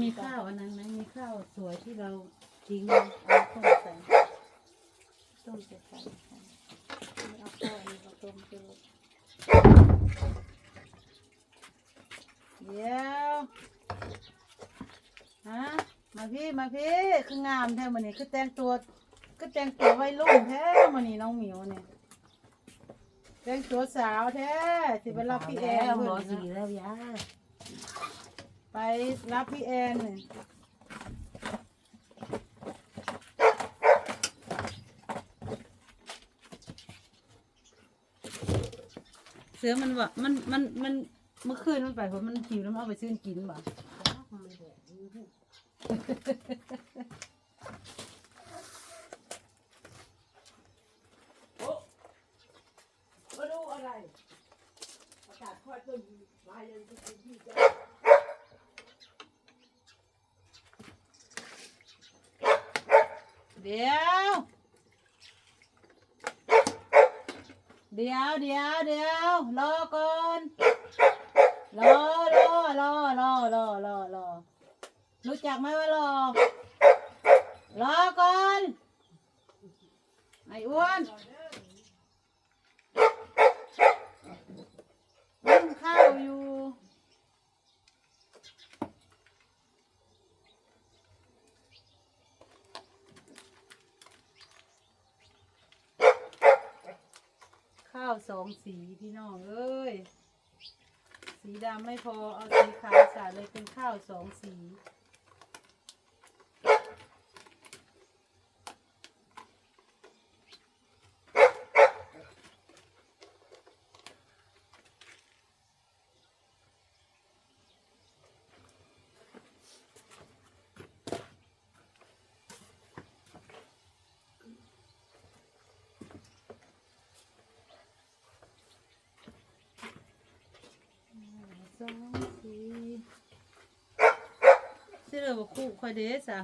มีข้าวอันนั้นไหมมีข้าวสวยที่เราทิ้งเอาต้มใส่ต้มใส่ไข่เอาข้าวอันนี้มาต้มเจอเดี๋ยวฮะมาพี่มาพี่คืองามแท้มันนี่คือแต่งตัวคือแต่งตัววัยรุ่นแท้มันนี่น้องหมิวเนี่ยแต่งตัวสาวแท้สิไปรับพี่แอนหมเพิ่อนสีนะแล้วยา ไปรับพี่แอนเสือมันว่ามันมันมันเมื่อคืนมันไปเพราะมันหิวแล้วมันเอาไปซื้อกินบ่มาดูอะไรอากาศค่อยเพิ่มายังที่ที่จะ เดี๋ยว เดี๋ยวเดี๋ยวเดี๋ยวรอก่อนรอรอรอรอรอรอรอรู้จักไหมว่ารอรอก่อนไอ้อ้วนนึ่งข้าวอยู่ ข้าว สองสีพี่น้องเอ้ย สีดำไม่พอเอาสีขาวใส่เลยเป็นข้าวสองสี สองสีเสื้อบอกคู่คอยเดสอะ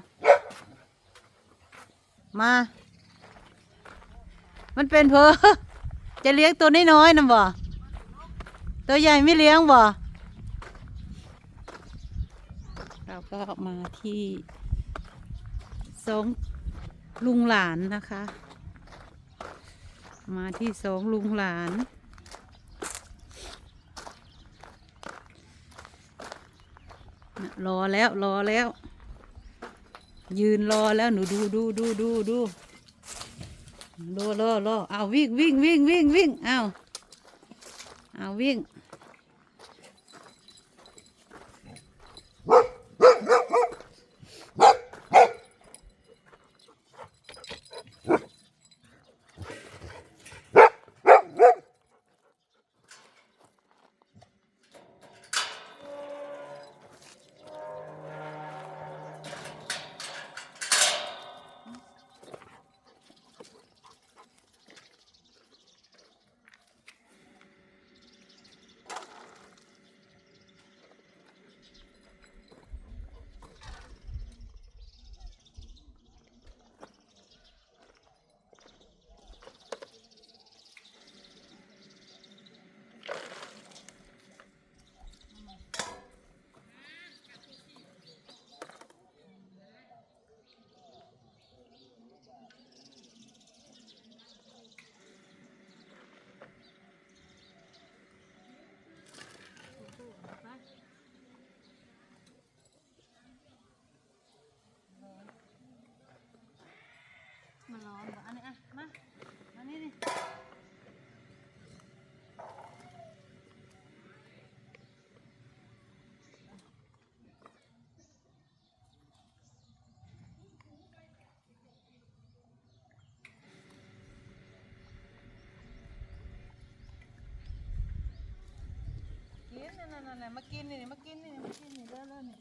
มา มันเป็นเพอจะเลี้ยงตัวน้อยๆนะบ่ ตัวใหญ่ไม่เลี้ยงบ่ เราก็มาที่สองลุงหลานนะคะ มาที่สองลุงหลาน น่ะ รอแล้วรอแล้ว ยืนรอแล้วหนูดูดูดูดูดูรอรอรอเอาวิ่งวิ่งวิ่งวิ่งวิ่งเอาเอาวิ่งมัน ร้อนบ่อันนี้อะ มาอันนี้นี่กินนั่นนั่นนั่นมากินนี่มากินนี่มากินนี่เร็วเร็วนี่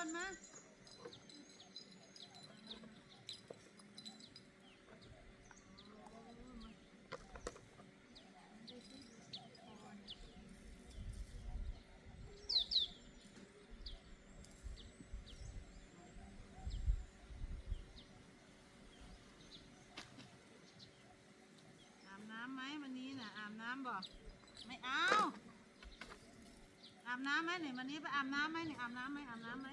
อ้วนมาอาบน้ำไหมวันนี้น่ะอาบน้ำบ่ไม่เอาอาบน้ำไหมเนี่ยวันนี้ไปอาบน้ำไหมเนี่ยอาบน้ำไหมอาบน้ำไหม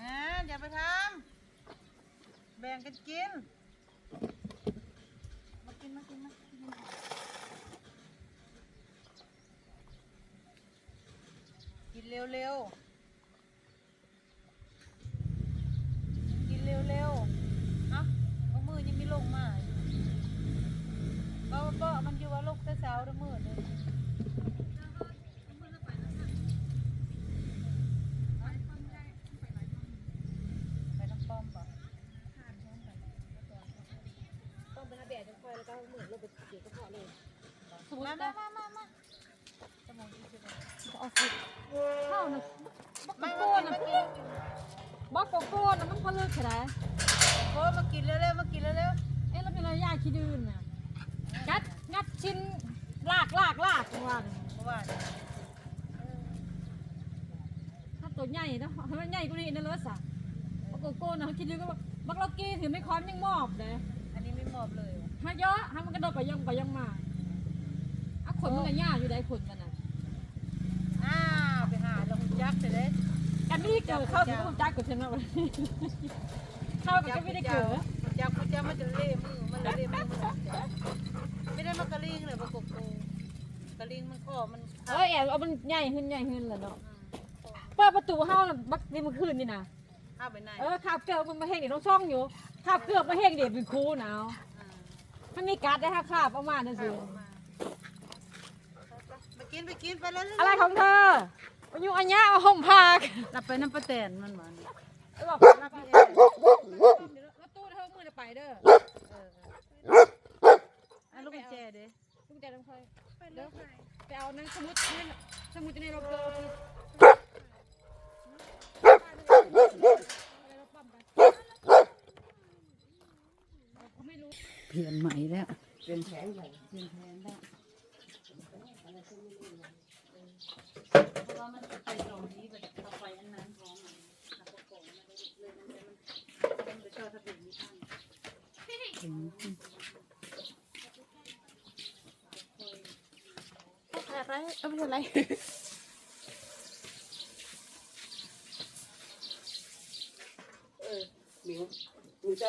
อ่าอย่าไปทำแบ่ง กันกิน มากินมากินมากินกินเร็วๆ กินเร็วๆ เอ้าเอามือยังไม่ลงมาอยู่เบาเบามันอยู่ว่าลกแต่เช้าเด้อมือเลยไปน้ำป้อมป่ะ ต้องไปหาแดดจะคอยแล้วก็เหมื อนเราไปเกี่ยวกระเพาะเลยมามามามามาสมองดีจังเลยเอาสิข้าวนะบัมากโกมาโก้กินนะมากินบักโกโก้นะมันพอเลิกขนาดโอ้มากินเร็วๆมากินเร็วเอ๊ะแล้วเป็นอะไรยากขี้ดื้นน่ะงัดงัดชิ้นลากลากลากว่าๆเพราะว่าถ้าตัวใหญ่นะให้มันใหญ่กว่านี้นั่นเลยสะบักโกโก้นะขี้ดื้อก็บักเรากี้ถือไม่ค้อนยังมอบเลยอันนี้ไม่มอบเลย ว่ะถ้าเยอะให้มันกระโดดไปยังไปยังมาอะขนมันก็ยากอยู่ได้ขนมันน่ะอ้าวไปหาลงยักษ์เลยกันไม่ได้เกิดเข้าถึงต้องจักกับฉันนะวันนี้เข้ากันก็ไม่ได้เกิดยักษ์พระเจ้ามันจะเล่มือมันเลยเล่มือมันไม่ได้มากระลิงเลยประกบกูกระลิงมันข้อมันเอ้ยแอบเอามันใหญ่ขึ้นใหญ่ขึ้นแหละเนาะเปิดประตูเฮาน่ะบักนี่มันคืนนี่นะเข้าไปในเออขับเกือบมันมาเฮงเด็กต้องช่องอยู่ขับเกือบมาเฮงเด็กเป็นครูหนาว มันมีการ์ดได้ค่ะขับเอามานั่นสิไปกินไปกินไปแล้วอะไรของเธอมันอยู่อันเนี้ยเอาห่มพากรับไปน้ำปลาแตนมันมันบอกรับพี่แอนแล้วตู้เธอมือจะไปเด้ออันลูกแจเด้ลุงใจต้องคอยไปเด้อไปเอานั่งสมุดนั่สมุดจะในรถเลือไม่รู้ เป ลี่ยนใหม่แล้วเป็นแผงใหญ่เปลี่ยนแผนแล้วเพราะว่ามันไปตรงนี้แบบเข้าไปอันนั้นของมันแล้วก็โกงมันเลยมันเลยมันมันไปเจอทะเบียนไม่ทันอะไรเอาไม่ใช่อะไรเออหมิวหมิวจะ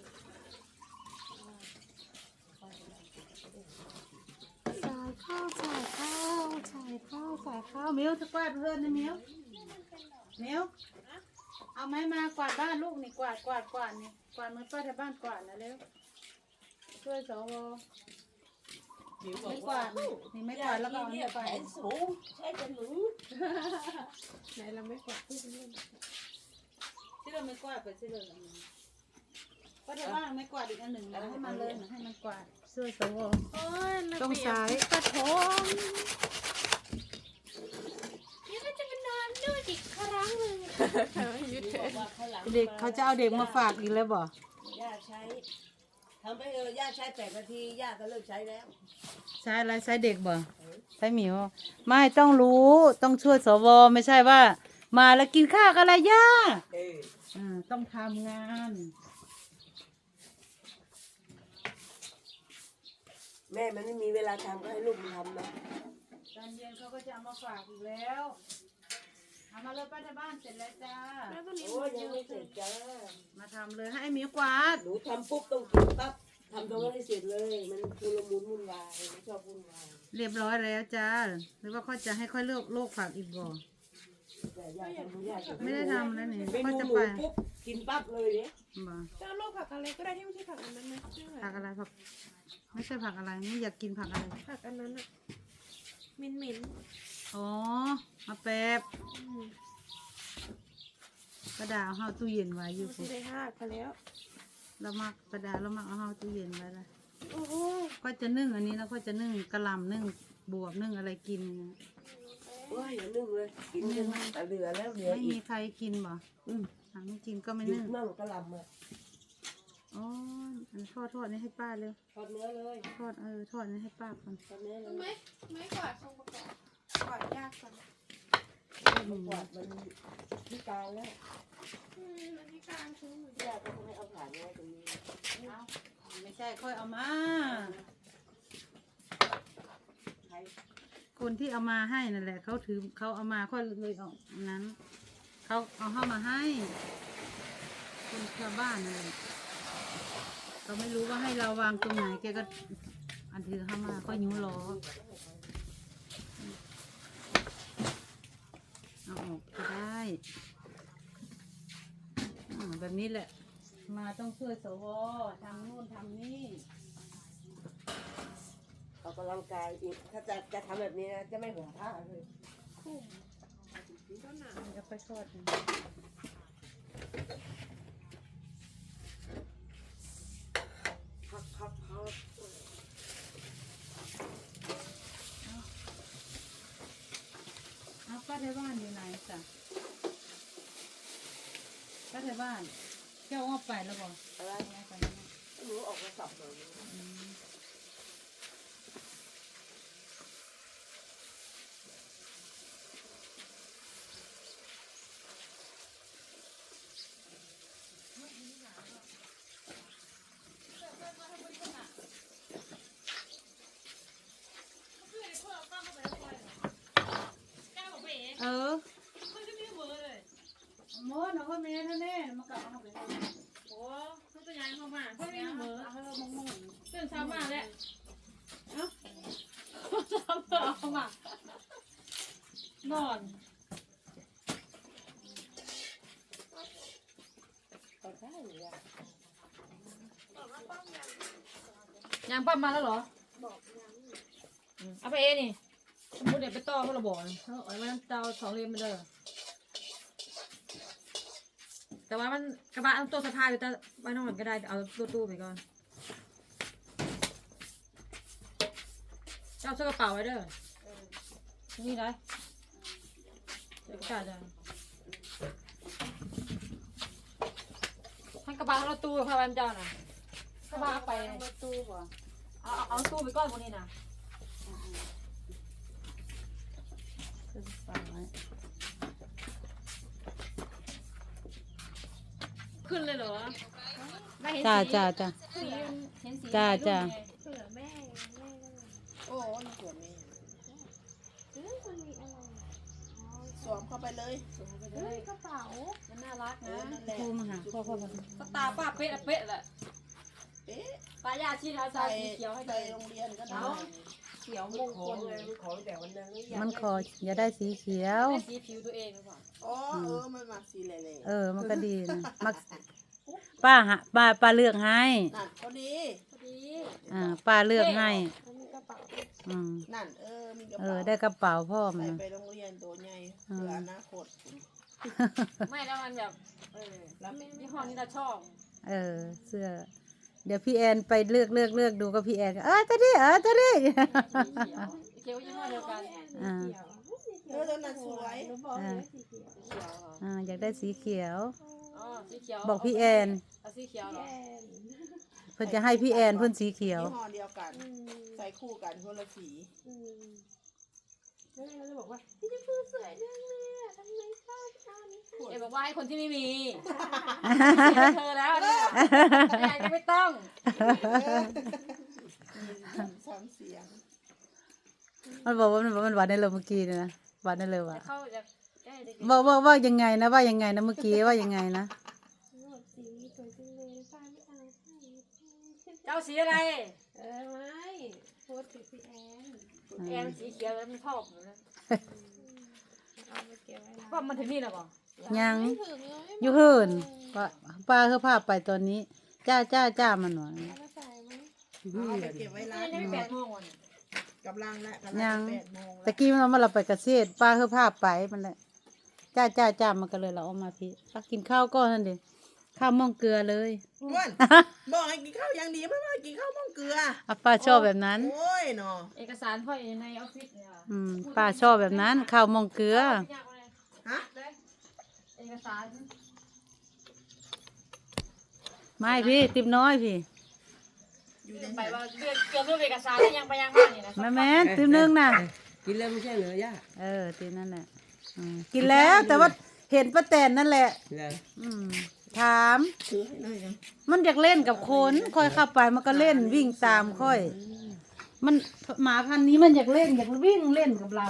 ข้าวสายข้าวสายข้าวเอามิวจะกวาดเพื่อนนะมิวมิวเอาไม้มากวาดบ้านลูกนี่กวาดกวาดกวาดนี่กวาดมือป้าที่บ้านกวาดนะเร็วช่วยสวหมิวบไม่กวาดนี่ไม่กวาดแล้วก็เอาเนี่ยยแขไปนสูงใช่จะหนูไหนเราไม่กดพูดเล่นที่เราไม่กวาดไปที่เลยป้าที่บ้านไม่กวาดอีกอันหนึ่งนะให้มันเลยให้มันกวาด ช่วยสวโอ้ยต้องสาย กระทงนี่ก็จะไปนอนด้วยอีกครั้งหนึ่งยุดเถอะว่าข้างหลังเด็กเขาจะเอาเด็กมาฝากอีกแล้วบ่ย่าใช้ทำไปเออย่าใช้แปดนาทีย่าก็เลิกใช้แล้ว ใช้อะไรใช้เด็กบ่ใช้หมิวไม่ต้องรู้ต้องช่วยสวไม่ใช่ว่า มาแล้วกินข้าวกันอะไรย่าเออ อ่าต้องทำงาน แม่มันไม่มีเวลาทำก็ให้ลูกมันทำนะตอนเย็นเขาก็จะเอามาฝากอีกแล้วเอามาเลยป้าที่บ้านเสร็จแล้วจ้าโอ้ยยังไม่เสร็จจ้ามาทำเลยให้หมิวกวาดหนูทำปุ๊บต้องกินปั๊บทำตรงนั้นให้เสร็จเลย มันคุลมุนวุ่นวายไม่ชอบวุ่นวาย เรียบร้อยแล้วจ้าหรือว่าเขาจะให้ค่อยเลือกโลกผักอีกบ่แต่ยายทำ ไม่ยากไม่ได้ทำแล้วนี่เมก็นูจะหมูไปปุ๊บกินปั๊บเลยเนี่ยบ่จะเอาโลกผักอะไรก็ได้ที่ไม่ใช่ผักอันนั้นนะชื่ออะไรผักอะไรผักไม่ใช่ผักอะไรไม่อยากกินผักอะไรผักอันนั้นอะเหม็นเหม็นอ๋อมาแป๊บๆอืมกระดาษเอาเข้าตู้เย็นไว้อยู่เอาปุ๊ที่ได้ห้าไปแล้ว เรามักกระดาษเรามักเอาเข้าตู้เย็นไว้ละโอ้โหก็จะนึ่งอันนี้แล้วก็จะนึ่งกะหล่ำนึ่งบวบนึ่งอะไรกินนะโอ้ย อย่านึ่งเลย กินกันแต่เหลือแล้วเหลือไม่อีมีก ใครกินบ่อืม หาไม่กินก็ไม่หยุนึ่ดงมั่งกะหล่ำอะอ๋ออันทอดทอดนี่ให้ป้าเร็วทอดเนื้อเลยทอดเออทอดนี่ให้ป้าก่อนทอดเนื้อเลรู้ไหมยไม่กวาดทรงประกอบกวาดยากก่อนมันกวาดมันพิการแล้วอืมอันนี้กลางชื้นอยู่ยากก็ไม่เอาผ่านง่ายตรงนี้ไม่ใช่ค่อยเอามาใคร คนที่เอามาให้นั่นแหละเขาถือเขาเอามาค่อยเลยเอาอันนั้นเขาเอาเข้ามาให้ คนชาวบ้านนั่นแหละเขาไม่รู้ว่าให้เราวางตรงไหนแกก็อันถือเข้ามาก็ยุ้ล้อเอาออกก็ได้แบบนี้แหละ มาต้องช่วยสวทำนู่นทำนี่ ออกกำลังกายอีกถ้าจะจะทำแบบนี้นะจะไม่ห่มผ้าเลยคุ้มก็หนาแล้วค่อยทอดนะพักพักพักเอาป้าในบ้านอยู่ไหนจ้ะป้าในบ้านเจ้าอ้อมไปแล้วบอกอะไรอ้อมไปแล้วนะหนูออกมาสับหน่อยอืมเออโมนเอาเข้าเมนนั่นแน่มันก็เอาเข้าไปให้ โอ้เขาตัวใหญ่เข้ามาเขาไม่มีมือ เอาให้เรามองๆ ตื่นเช้ามาแล้วเอ้าเช้ามาเอามานอน ก็ได้เล ยังปั๊มมาแล้วเหรอบอกยังอืมเอาไปเอนี่ สมมติเดี๋ยวไปต่อเขาระบอกเลยเขาเอาไว้น้ำเตาสองเลนไปเลยแต่ว่ามันกระบะต้องตัวสะพายไปแต่ไว้นอกหลังก็ได้ เอาตู้ตู้ไปก่อนจะเอาเสื้อกระเป๋าไว้เด้อนี่ได้เดี๋ยวกระจายจะให้กระ บะเราตู้เข้าไปมันเจ้าน่ะกระบะเอาไปประตูบ่เอาเอาเอาตู้ไปก้อนบนนี้นะขึ้นฝาไว้ขึ้นเลยเหรอไม่เห็นจ้าสีจ้าจ้า สีมันเห็นสีจ้าในรูปจ้าไงเผื่อแม่แม่ก็เลยโอ้นี่สวมเองเอ้ยมันมีอะไรอ๋อสวมเข้าไปเลยเฮ้ยกระเป๋ามันน่ารักเอนะอนั่น แหละโทรมาหาพ่อพ่อมาสตาร์ป้าเป๊ะอะเป๊ะแหละเอ๊ะป้ายาชีเอาใส่ใส่สีเขียวให้ใส่เลยโรงเรียนก็ได้เขียวมงคลเลยมันของแต่วันนั้นไม่อยากมันขออย่าได้สีเขียวได้สีผิวตัวเองหรือเปล่าอ๋อเออมันมาสีเหล่เออมันก็ดีนะมักป้าหาป้าป้าเลือกให้ๆนั่นพอดีพอดีอ่าป้าเลือกให้มันมีกระเป๋าอืมนั่นเออมีกระเอเป๋าอได้กระเป๋าพ่อใส่มาไปโรงเรียนตัวใหญ่เพื่ออนาคต ไม่แล้วมันแบบเออแล้วยี่ห้อนี้เราชอบเออ เสื้อ เดี๋ยวพี่แอนไปเลือกเลือกเลือกดูก็พี่แอนก็เออตัวนี้เออตัวนี้สีเขียวเขียวยี่ห้อเดียวกันแม่สีเขียวสีเขีเออตัวนั้นสวยหนูบอกเลยสีเขียวสีเขียวเหรออ่าอยากได้สีเขียวอ๋อสีเขียวบอกพี่แอนเอาสีเขียวเหรอแอนเพิ่นจะให้พี่แอนเพิ่นสีเขียวยี่ห้อเดียวกันอืมใส่คู่กันคนละสีอื มแล้วแม่ก็จะบอกว่าพี่จะพูดสวยจังเลยอะทำไมชอบอันนี้เอ็บอกว่าให้คนที่ไม่มีเสียเธอแล้วเนี่ยแอนก็ไม่ต้อง สามเสียงมันบอกว่ามันมันหวานในเลยเมื่อกี้เนี่ยนะหวานในเลยว่ะแต่เขาจะได้เด็กว่าว่าว่ายังไงนะว่ายังไงนะเมื่อกี้ว่ายังไงนะหนวดสีสวยจังเลยป้าไม่เอาให้เจ้าสีอะไร เออไม่โพสต์ถึงพี่แอน แอนสีเขียวแล้วมันชอบอยู่นะเอาไปเก็บไว้นะว่ามันถึงนี่แล้วบ่ยังไม่ถึงเลยอยู่เหินป้าป้าเฮือภาพไปตอนนี้ จ้าจ้าจ้ามันหน่อยเอาไปใส่ไหมเอาไปเก็บไว้ร้านยังไม่แปดโมงวันกำลังละกำลังแปดโมงตะกี้มันมาเราไปเกษตรป้าเฮือภาพไปมันแหละจ้าจ้าจ้ามันก็เลยเราเอามาพี่ป้ากินข้าวก่อนนั่นดิ ข้าวม่องเกลือเลย อ้วนบอกให้กินข้าวอย่างดีไม่ว่ากินข้าวม่องเกลืออะป้าชอบแบบนั้น โอ้ยเนาะเอกสารพ่ออยู่ในออฟฟิศเนี่ยอืมป้าชอบแบบนั้น ข้าวม่องเกลือฮะเอกสารไม่พี่ ติบน้อยพี่อยู่ในไปว่าเกือบเกือบรูปเอกสารแล้วยังไปยังบ้านนี่นะแม่แม่นติบนึงน่ะ กินแล้วไม่ใช่เหรอย่าเออติบนั่นแหละอืมกินแล้วแต่ว่าเห็นป้าแตนนั่นแหละเลยอืม ถามซื้อให้หน่อยนะมันอยากเล่นกับคนค่อยเข้าไปมันก็เล่นวิ่งตามค่อย มันหมาพันธุ์นี้มันอยากเล่นอยากวิ่งเล่นกับเรา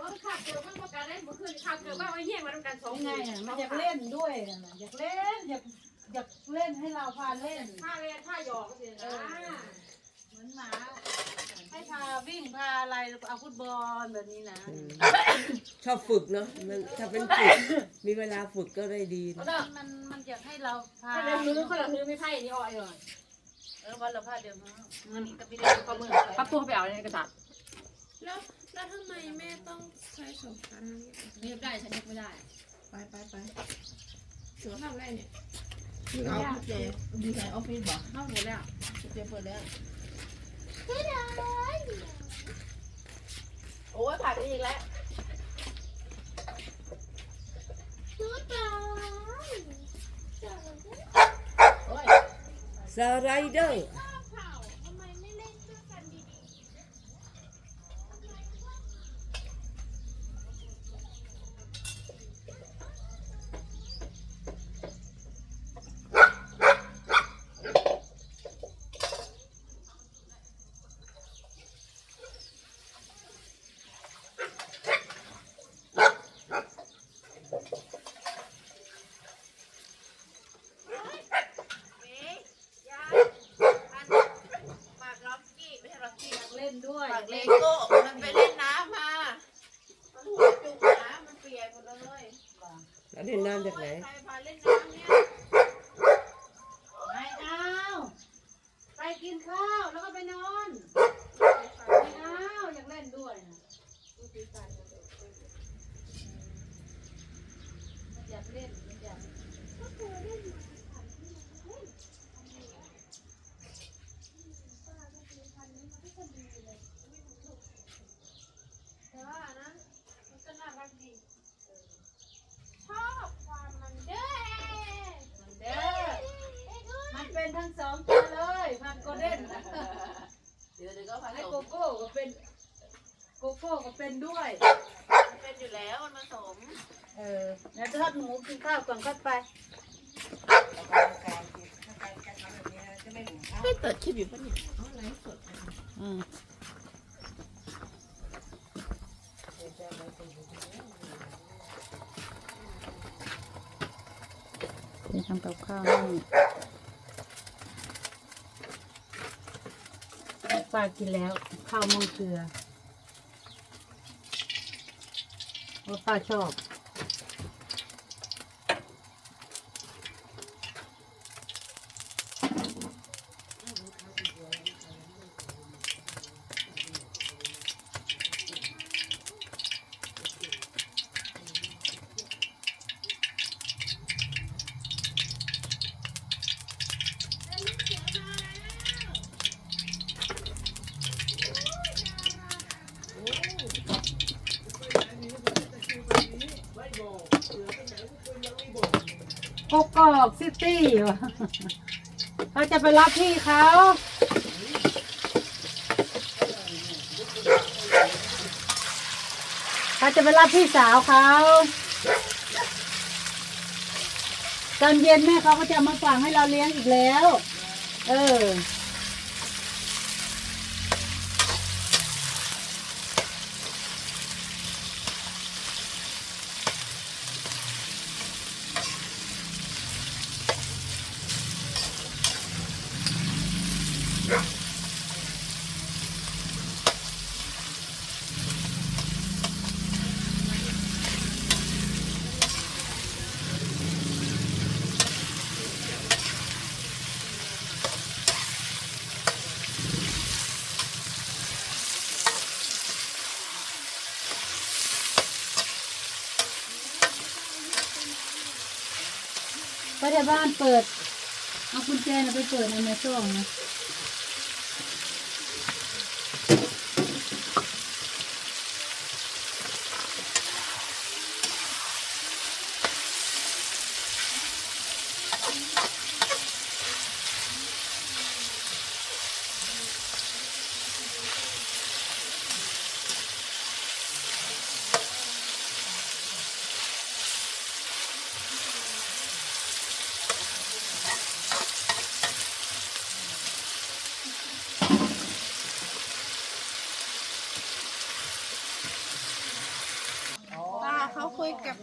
ว่าขับเกือบมันประกันเล่นเมื่อคืนขับเกือบว่าไอ้เหี้ยมาทำกันสองไงอะมันอยากเล่นด้วยน่ะอยากเล่นอยากอยากเล่นให้เราพาเล่น ผ้าเล่นผ้าหยอกก็สินะเหมือนหมา ให้พาวิ่งพาอะไรเอาฟุตบอลแบบนี้นะชอบฝึกเนาะมันถ้าเป็นฝึกมีเวลาฝึกก็ได้ดีนะมันมันอยากให้เราพาถ้าเดี๋ยวมือคนละมือไม่ไพ่นี่อ่อยเลยเออวันละพาเดี๋ยวนะมันก็ไม่ได้ก็มือปั๊บตัวไปเอาในเอกสารแล้วแล้วทำไมแม่ต้องใช้สองคันนี้เรียบได้ฉันเรียบไม่ได้ ไปไปไปหนูทำอะไรเนี่ยอยู่เอากุญแจอยู่ในออฟฟิศบอกเข้าหมดแล้วกุญแจเปิดแล้ว โอ้ยผ่านไปอีกแล้วสไลเดอร์ เล่นด้วย ฝากเลโก้มันไปเล่นน้ำมามันหัวจุกน้ำมันเปียกหมดเลย อันนี้นน้ำจากไหน ใครพาเล่นน้ำเนี่ย ไม่เอาไปกินข้าวแล้วก็ไปนอนไม่เอาอยากเล่นด้วยนะมันอยากเล่นมันอยาก แต่ว่านะมันก็น่ารักดี ชอบความมันเด้อ มันเด้อมันเป็นทั้งสองตัวเลยพันโกลเด้น เดี๋ยวเดี๋ยวก็ผ ให้ ส โกมโก้ก็เป็นโกโก้ก็เป็นด้วย มันเป็นอยู่แล้วมันผสมเออแล้วทอดหมูกินข้าวก่อนค่อยไปไม่เปิดคลิปอยู่ปะเนี่ยอ๋อไลฟ์สด อืมจะทำกับข้าวให้ป้ากินแล้วข้าวมองเกลือเพราะป้าชอบ กกอกซิ ตี้วะเขาจะไปรับพี่เขาเขาจะไปรับพี่สาวเขาตอนเย็นแม่เขาก็จะมาฝากให้เราเลี้ยงอีกแล้ว เออ บ้านเปิด เอากุญแจน่ะไปเปิดในแม่ช่องนะ